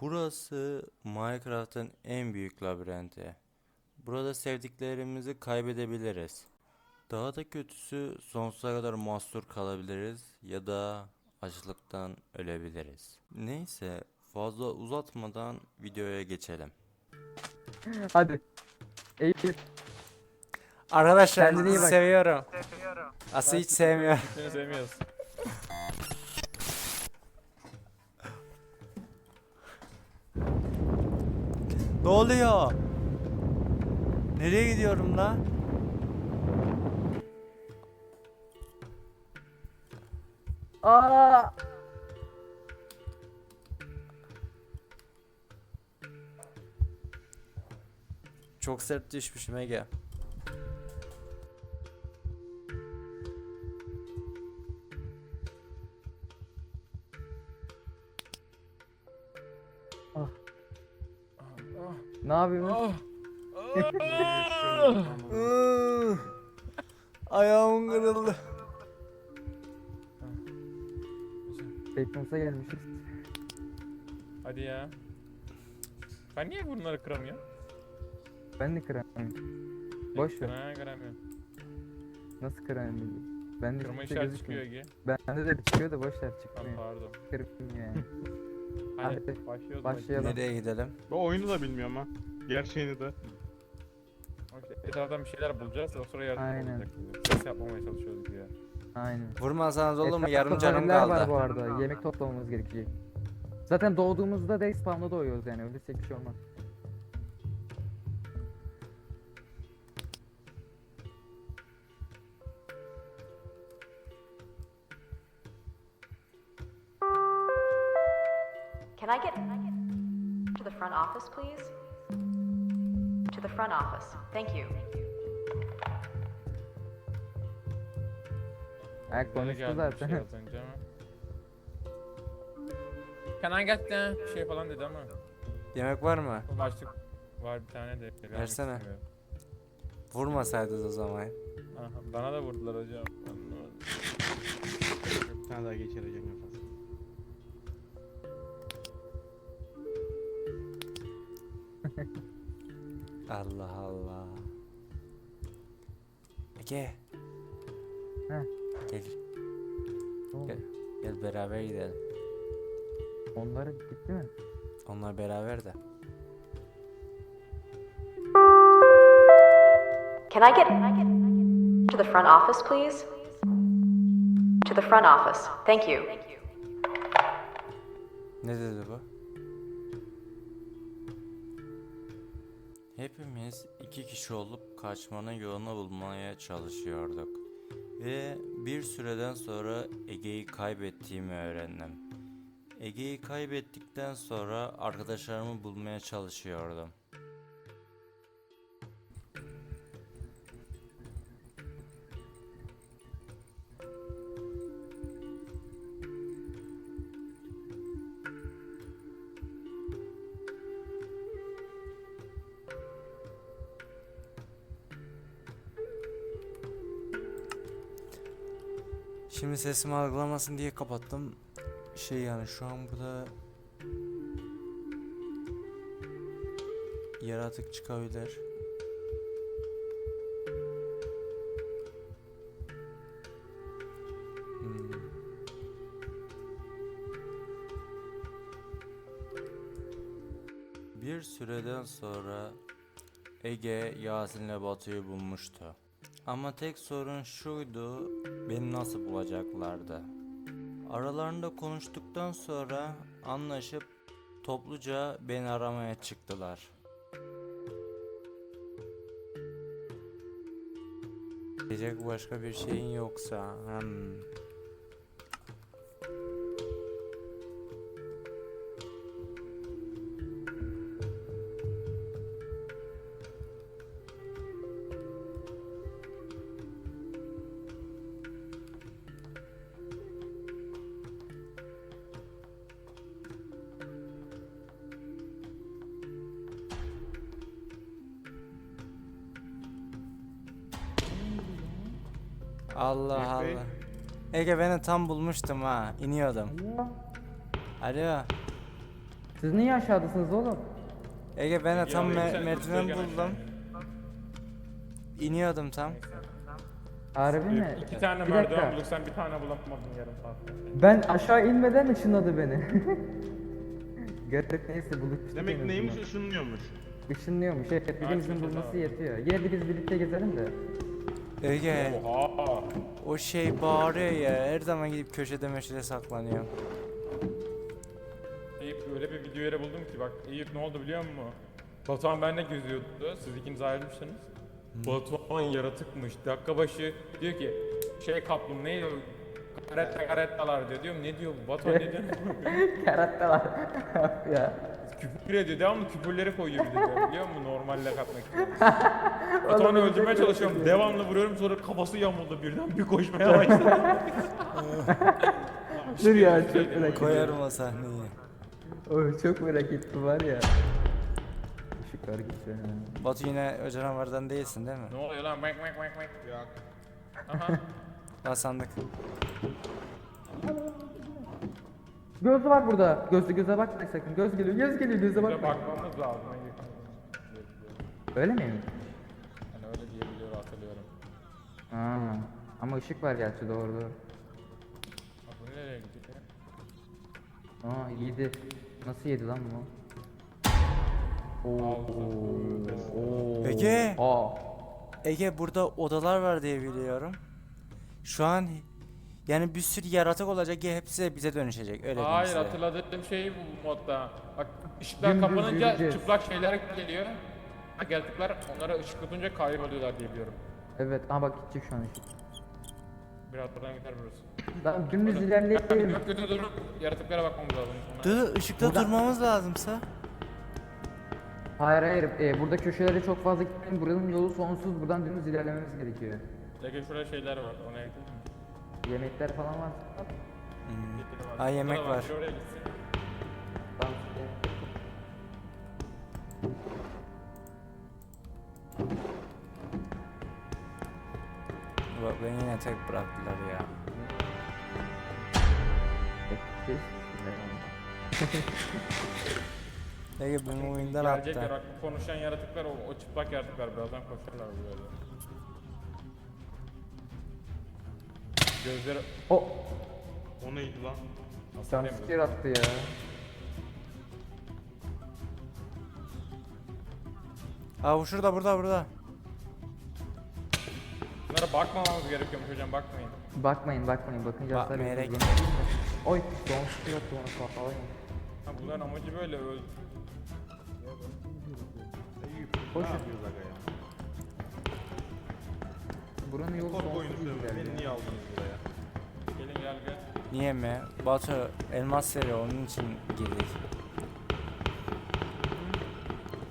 Burası Minecraft'ın en büyük labirenti. Burada sevdiklerimizi kaybedebiliriz. Daha da kötüsü sonsuza kadar mahsur kalabiliriz ya da açlıktan ölebiliriz. Neyse fazla uzatmadan videoya geçelim. Hadi. Eğil. Arkadaşlar Kendine iyi sizi bak. seviyorum. Aslı hiç sevmiyorum. Seni sevmiyoruz. Ne oluyor? Nereye gidiyorum lan? Aa! Çok sert düşmüşüm Ege. Ne yapıyorsun? Ayağım kırıldı. Teknosa gelmişiz. Hadi ya. Ben niye bunları kıramıyorum? Ben de kıramıyorum. Boş ver. Ha kıramıyorum. Nasıl kıramıyorum? Ben de Kırma hiçbir şey işareti çıkıyor. Ege. Bende de çıkıyor da boş ver Tamam çıkmıyor. pardon. Kırmıyor yani. Hadi, Hadi, başlıyoruz. başlayalım. Nereye gidelim? Ben oyunu da bilmiyorum ha. Gerçeğini de. İşte etraftan bir şeyler bulacağız. O sıra yardım Aynen. olacak. Ses yapmamaya çalışıyoruz ya. Aynen. Vurmasanız olur mu? Etrafta Yarım canım zombiler var kaldı. bu arada. Yemek toplamamız gerekecek. Zaten doğduğumuzda day spawn'da doğuyoruz yani. Ölürsek bir şey olmaz. Office, please? To the front office. Thank you. Bana konuştu zaten. şey az önce ama. Can I get the şey falan dedi ama. Yemek var mı? Başlık var bir tane de. vermek Versene. istemiyorum. Vurmasaydınız o zaman. Aha, bana da vurdular hocam. Anlamadım. Bir tane daha geçireceğim Allah Allah. Ege. Heh. Gel, Ne oldu? Gel. gel beraber gidelim. Onları gitti mi? Onlar beraber de. Can I get to the front office, please? To the front office. Thank you. Ne dedi bu? Hepimiz iki kişi olup kaçmanın yolunu bulmaya çalışıyorduk. Ve bir süreden sonra Ege'yi kaybettiğimi öğrendim. Ege'yi kaybettikten sonra arkadaşlarımı bulmaya çalışıyordum. Şimdi sesimi algılamasın diye kapattım. Şey yani şu an burada yaratık çıkabilir. Hmm. Bir süreden sonra Ege Yasin'le Batu'yu bulmuştu. Ama tek sorun şuydu, beni nasıl bulacaklardı? Aralarında konuştuktan sonra anlaşıp topluca beni aramaya çıktılar. Diyecek başka bir şeyin yoksa, hmm. Ege beni tam bulmuştum ha, iniyordum. Alo. Siz niye aşağıdasınız oğlum? Ege ben de tam me- merdiven buldum. İniyordum tam. Harbi mi? İki tane Bir merdiven dakika. bulduk sen bir tane bulamadın yarım saatte. Ben aşağı inmeden ışınladı beni. Garip neyse bulduk. Demek neymiş ışınlıyormuş. Işınlıyormuş. Evet birimizin bulması yetiyor. Yine de biz birlikte gezelim de. Ege Oha. o şey bağırıyor ya her zaman gidip köşede meşede saklanıyor. Eyüp öyle bir video yeri buldum ki bak Eyüp ne oldu biliyor musun? Batuhan benimle geziyordu. Siz ikiniz ayrılmışsınız. Batuhan yaratıkmış. Dakika başı diyor ki şey kaplum neydi o? Karetta karettalar diyor. Diyorum ne diyor bu? Batuhan ne diyor? Karattalar. ya. Küfür ediyor. Devamlı küfürleri koyuyor bir de diyor. Biliyor musun? Normalle katmak için. Batuhan'ı öldürmeye çalışıyorum. Devamlı vuruyorum sonra kafası yamuldu birden bir koşmaya başladı. Dur ya çok merak ediyorum. Koyarım o sahneyi. Oh, çok merak ettim var ya. Işıklar gitti. Batu yine o canavardan değilsin değil mi? ne oluyor lan? Mek mek mek mek. Yok. Aha. Al sandık. Göz var burada. Gözlü göze bakmayın sakın. Göz geliyor. Göz geliyor. Göze Bize bakmayın. bakmamız lazım. Öyle mi? Hani öyle diyebiliyor hatırlıyorum. Aa, ama ışık var gerçi doğru doğru. Bu nereye gidiyor? Aa yedi. Nasıl yedi lan bu? Oo. Oo. Ege! Aa. Ege burada odalar var diye biliyorum. Şu an yani bir sürü yaratık olacak ya hepsi de bize dönüşecek öyle diyeyim Hayır size. hatırladığım şey bu modda. Bak ışıklar Dümdüz kapanınca yürüyeceğiz. çıplak şeyler geliyor. Geldikler onlara ışık tutunca kayboluyorlar diye biliyorum. Evet ama bak gidecek şu an ışık. Biraz buradan gider burası. Tamam dümdüz ilerleyelim. Çok kötü durum. Yaratıklara bakmamız lazım. Dı ışıkta Burada- durmamız lazımsa. Hayır hayır e, burada köşelere çok fazla gitmeyin. Buranın yolu sonsuz. Buradan dümdüz ilerlememiz gerekiyor. Peki şurada şeyler var. Ona ekledim. Yemekler falan var. Ha, yemek var. Tamam. Bak beni yine tek bıraktılar ya. Ege beni oyundan Gelecekler attı. bu konuşan yaratıklar o, o çıplak yaratıklar birazdan koşarlar böyle. Gözleri O O neydi lan? nasıl jumpscare attı ya. Aa bu şurada burada burada. Bunlara bakmamamız gerekiyormuş hocam bakmayın. Bakmayın bakmayın bakınca hasar Bakmayarak yiyoruz. Oy jumpscare attı ona kafaya. Ha, bunların amacı böyle öl. Eyüp. Buranın yolu Korku oyunu sonsuz söylüyorum. Beni niye aldınız buraya? Gelin gel gel. Niye mi? Batu elmas seri onun için girdik.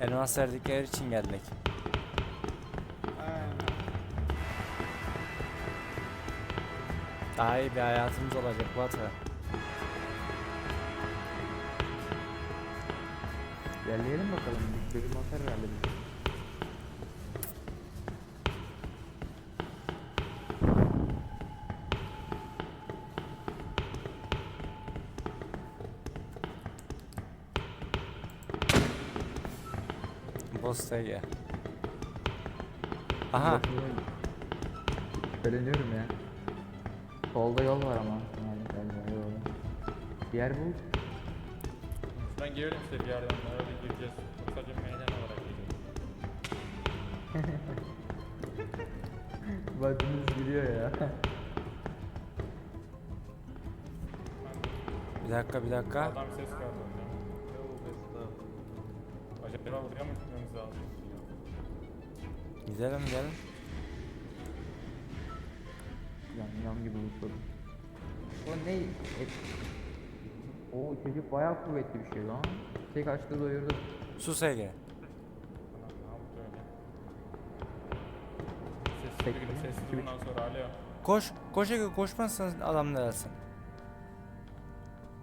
Elmas verdikleri için geldik. Daha iyi bir hayatımız olacak Batu. İlerleyelim bakalım. Bir bölüm atar herhalde Ege. Aha. Şüpheleniyorum ya. Solda yol var ama. Yani galiba yol. Bir yer bul. Şuradan girelim işte bir yerden öyle gireceğiz. Sadece meydan olarak geliyor. Bakınız giriyor ya. Bir dakika bir dakika. Adam ses geldi. Acaba buraya mı? Gidelim gidelim. Yan yan gibi unutladım. O ne? Et... O çocuk bayağı kuvvetli bir şey lan. Tek açtı doyurdu. Sus Ege. Sessiz Tek bir gidip mi? sessiz İki bundan sonra alo. Koş. Koş Ege koşmazsan adam ne dersin?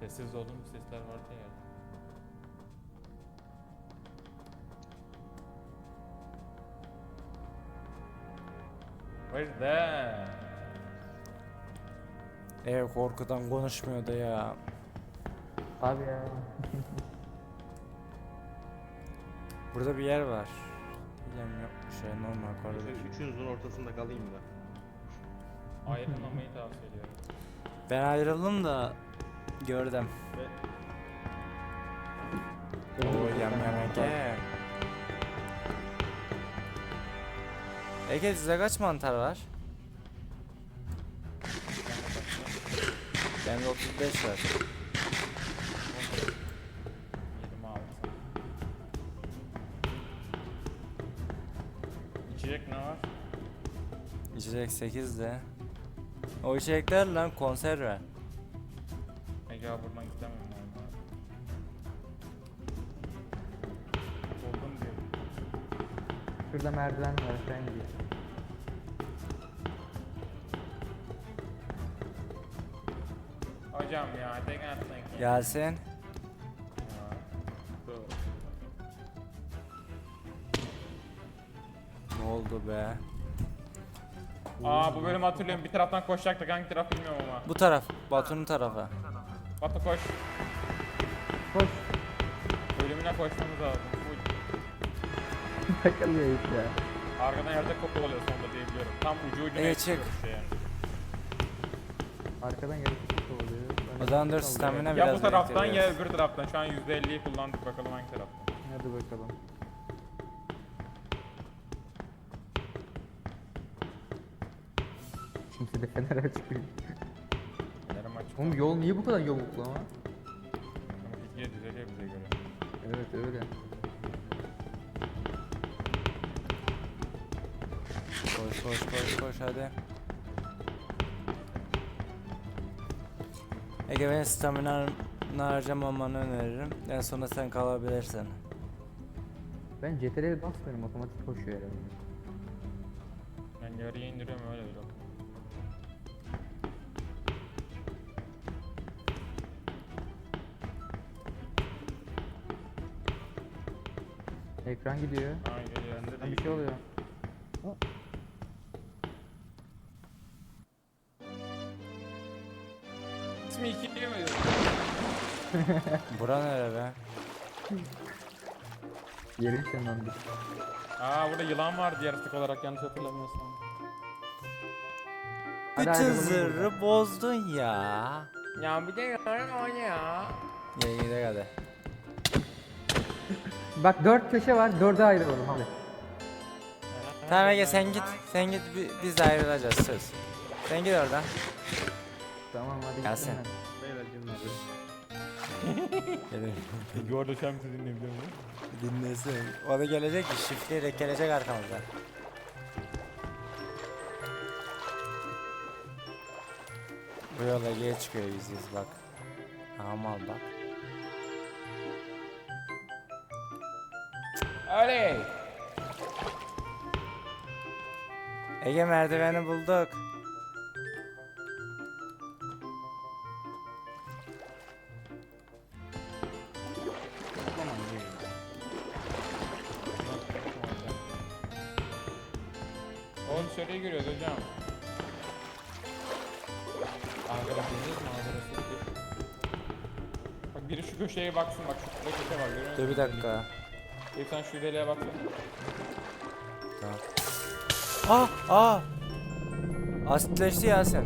Sessiz olduğum sesler vardı ya. Where's that? Ege korkudan konuşmuyordu ya. Abi ya. Burada bir yer var. Bilmem yokmuş ya normal koridor. Üçünüzün ortasında kalayım da. Ayrılmamayı tavsiye ediyorum. Ben ayrıldım da gördüm. Oo yam yam Ege. Ege size kaç mantar var? Bende 35 var. 26. İçecek ne var? İçecek 8 de. O içecekler lan konserve. Ege abi Şurada merdiven var aşağı ineceğiz. Hocam ya tek atlayın. Yasin. Ne oldu be? Aa bu bölümü hatırlıyorum. Bir taraftan koşacaktık. Hangi taraf bilmiyorum ama. Bu taraf. Batu'nun tarafı. Batu koş. Koş. Bölümüne koşmamız lazım. Takılıyor ya. Arkadan yerde kopu oluyor sonunda diye biliyorum. Tam ucu ucuna yetişiyor çık. şeye. Arkadan yarısı oluyor. Ben O zaman dur stamina Ya biraz bu taraftan ya biriktiriyoruz. öbür taraftan. Şu an %50'yi kullandık bakalım hangi taraftan. Hadi bakalım. Kimse de fener açmıyor. Yarım açık. Oğlum yol niye bu kadar yoluklu ama? Ama gitgide düzeliyor bize göre. Evet öyle. Koş koş koş hadi. Ege ben stamina harcamamanı öneririm. En sona sen kalabilirsin. Ben CTRL'e basmıyorum otomatik koşuyor herhalde. Ben yarıya indiriyorum öyle yok. Ekran gidiyor. De Lan bir şey oluyor. Bura nere be? Yerim şenlendi. Aa burada yılan vardı yaratık olarak yanlış hatırlamıyorsam. Hadi Bütün ayrılalım zırhı bozdun ya. Ya bir de yılan o ya. Gel gidelim hadi. Bak dört köşe var. Dörde ayrılalım hadi. Tamam Ege sen git. Sen git bi- biz de ayrılacağız söz. Sen git oradan. Tamam hadi Gelsin. Beyler gelin abi. An bizi dinleyebiliyor musun? Dinlesin. O da gelecek ki şifreyerek gelecek arkamızdan. Bu yola geç çıkıyor yüz yüz bak. Amal bak. Oley! Ege merdiveni bulduk. Dur bir dakika. Bir sen şu deliğe baksana. Tamam. Ah ah. Asitleşti Yasin.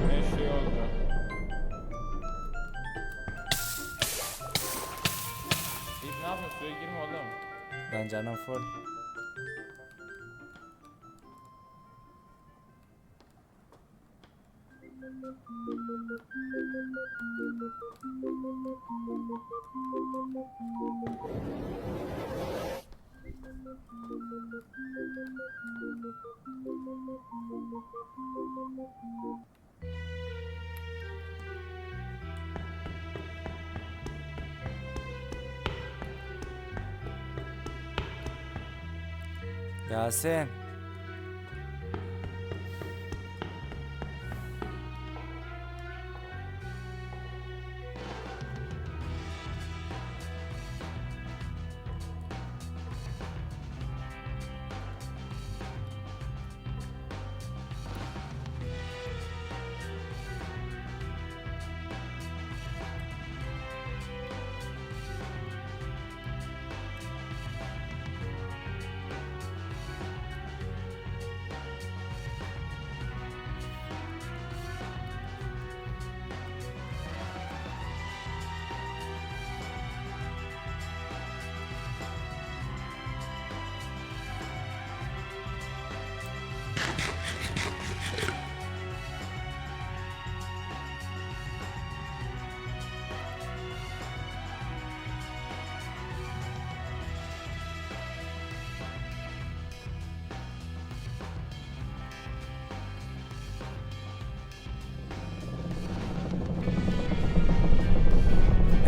Güneş şey oldu. Biz ne yapıyorsun? Suya girme oğlum. Ben canım full. Yasin.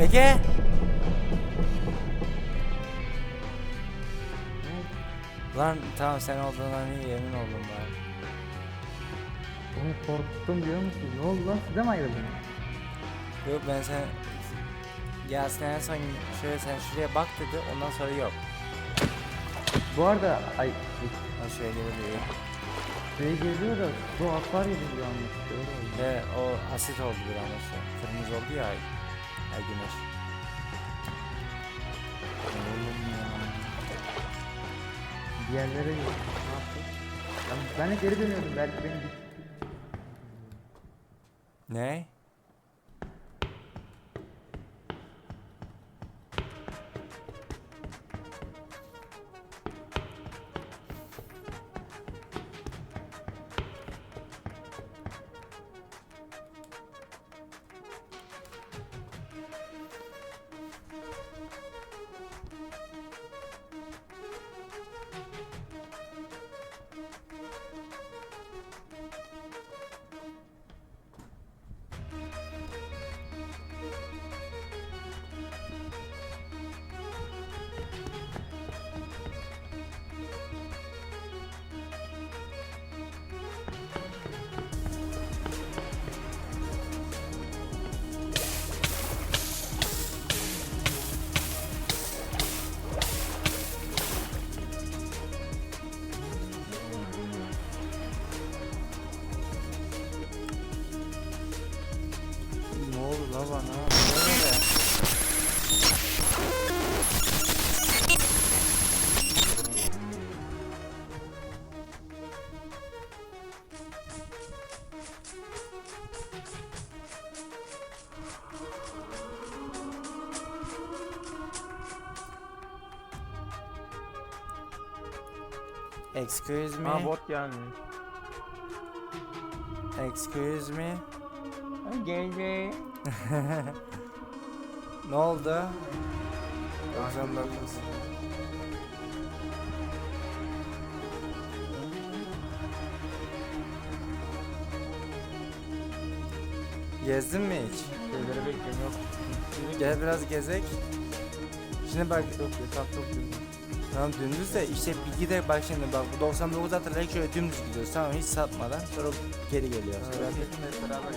Ege! Lan tamam sen olduğundan iyi emin oldum ben. Oğlum korktum diyor musun? Ne oldu lan? Size mi ayrıldınız? Yok ben sen Yasin en son şöyle sen şuraya bak dedi ondan sonra yok. Bu arada ay O şöyle değil. şey geliyor da bu akvar yedim bir anlık. Öyle oldu. Ve o asit oldu bir şey. Kırmızı oldu ya Ay güneş. Oğlum ya. Diğerlere yok. Ne yaptık? Ben, ben de geri dönüyordum. Belki beni? Ne Excuse me. Ha bot gelmiş. Excuse me. Gel Ne oldu? 99. Gezdin mi hiç? Şeyleri bekliyorum yok. Gel biraz gezek. Şimdi bak Çok yasak çok güzel. Tamam dümdüz de işte bir gide bak şimdi bak bu 99 hatırlayıp şöyle dümdüz gidiyoruz tamam hiç sapmadan sonra geri. Ben dedim hep beraber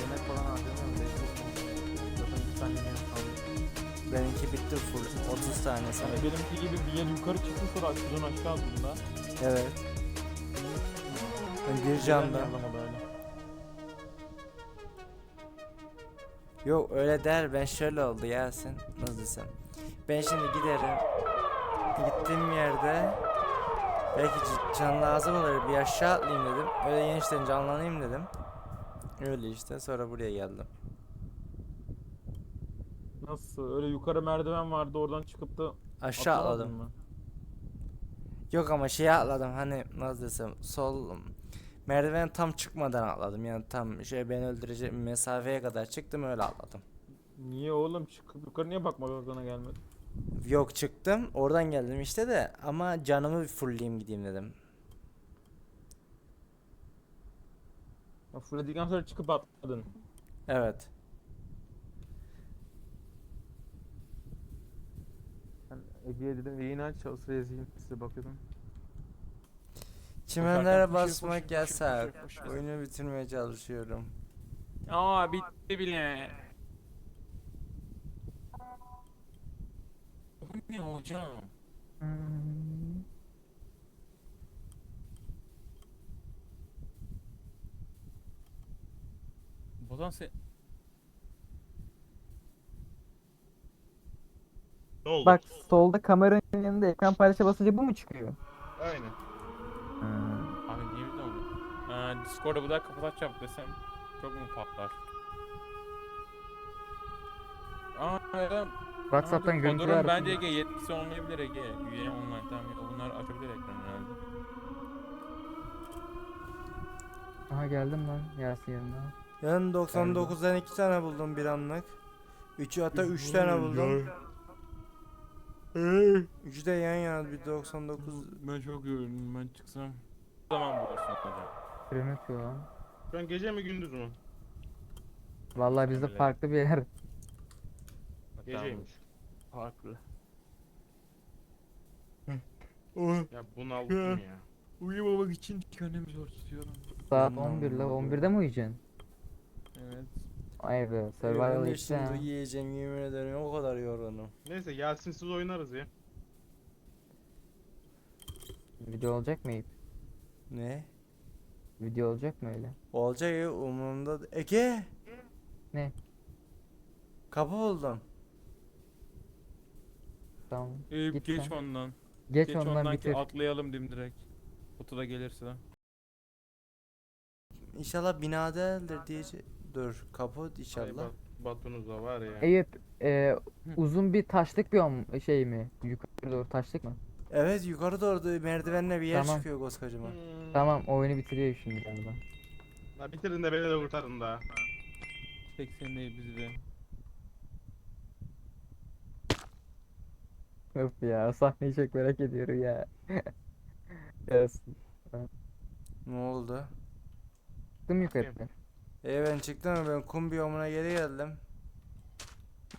yemek falan harcamıyorum. Zaten iki tane yemeğim kaldı. Benimki bitti full 30 tanesi. Yani benimki gibi bir yer yukarı çıktı sonra şuradan aşağı attığında. Evet. Bir canda. Yok öyle der ben şöyle oldu Yasin nasıl desem. Ben şimdi giderim. Gittiğim yerde belki can lazım olur bir aşağı atlayayım dedim. Öyle yenişten canlanayım dedim. Öyle işte sonra buraya geldim. Nasıl? Öyle yukarı merdiven vardı oradan çıkıp da Aşağı atlamadın atladım. mı? Yok ama şey atladım hani nasıl desem sol merdiven tam çıkmadan atladım yani tam şey beni öldürecek mesafeye kadar çıktım öyle atladım. Niye oğlum çıkıp yukarı niye bakmak aklına gelmedi? Yok çıktım oradan geldim işte de ama canımı fullleyeyim gideyim dedim. Freddy'den sonra çıkıp atladın. Evet. Ben Ege'ye dedim yayını aç o sıraya yazayım size bakıyordum. Çimenlere Koşarken basmak koşuyor, yasak. Oyunu bitirmeye çalışıyorum. Aa bitti bile. Bu ne hocam? Hmm. Bozan se... Ne oldu? Bak solda kameranın yanında ekran paylaşa basınca bu mu çıkıyor? Aynen. Abi niye bildi onu? Ee, Discord'da bu da kapatacağım desem çok mu patlar? Aa evet. WhatsApp'tan görüntüler Kodor'un bence Ege yetkisi olmayabilir Ege. Üye online tamam ya bunlar açabilir ekranı herhalde. Aha geldim lan Yasin yanına. Ben 99'dan 2 tane buldum bir anlık. 3'ü hatta 3 tane buldum. 3 de yan yana bir 99. Ben çok yoruldum ben çıksam. Ne zaman bulursun hocam? Freni atıyor lan. An gece mi gündüz mü? Vallahi bizde Öyle. farklı bir yer. Geceymiş. Farklı. Oh, Ya bunaldım ya. uyumamak için kendimi zor tutuyorum. Saat Hmm, 11 la anladım. 11'de mi uyuyacaksın? Evet. Ay be survival işte şimdi yiyeceğim yemin ederim o kadar yorgunum. Neyse Yasin'siz oynarız ya. Video olacak mı Eyüp? Ne? Video olacak mı öyle? Olacak ya umurumda. Ege! Ne? Kapı buldum. Tamam. Eyüp Git geç sen. ondan. Geç, Geç ondan ondan bitir. ki atlayalım dimdirek. Kutu da gelirse. İnşallah bina değildir diyece. Dur kapı Ay, inşallah. Bat, Batunuz da var ya. Eyüp e, uzun bir taşlık bir om- şey mi? Yukarı doğru taşlık mı? Evet yukarı doğru da merdivenle bir yer Tamam. çıkıyor koskocaman. Hmm. Tamam oyunu bitiriyor şimdi galiba. La bitirin de beni de kurtarın da. 80 değil bizi de. Öf ya sahneyi çok merak ediyorum ya. Gelsin. Ne oldu? Çıktım yukarı. E ben çıktım mı ben kum biyomuna geri geldim.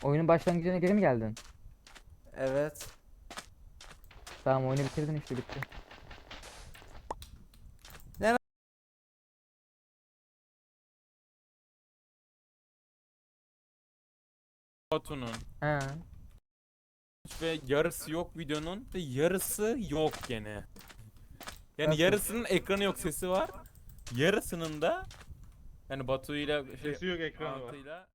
Oyunun başlangıcına geri mi geldin? Evet. Tamam oyunu bitirdin işte bitti. Batu'nun. Ha. Ve yarısı yok videonun ve yarısı yok gene. Yani Nasıl? yarısının ekranı yok sesi var. Yarısının da yani Batu ile şey Sesi yok ekranı var. Altıyla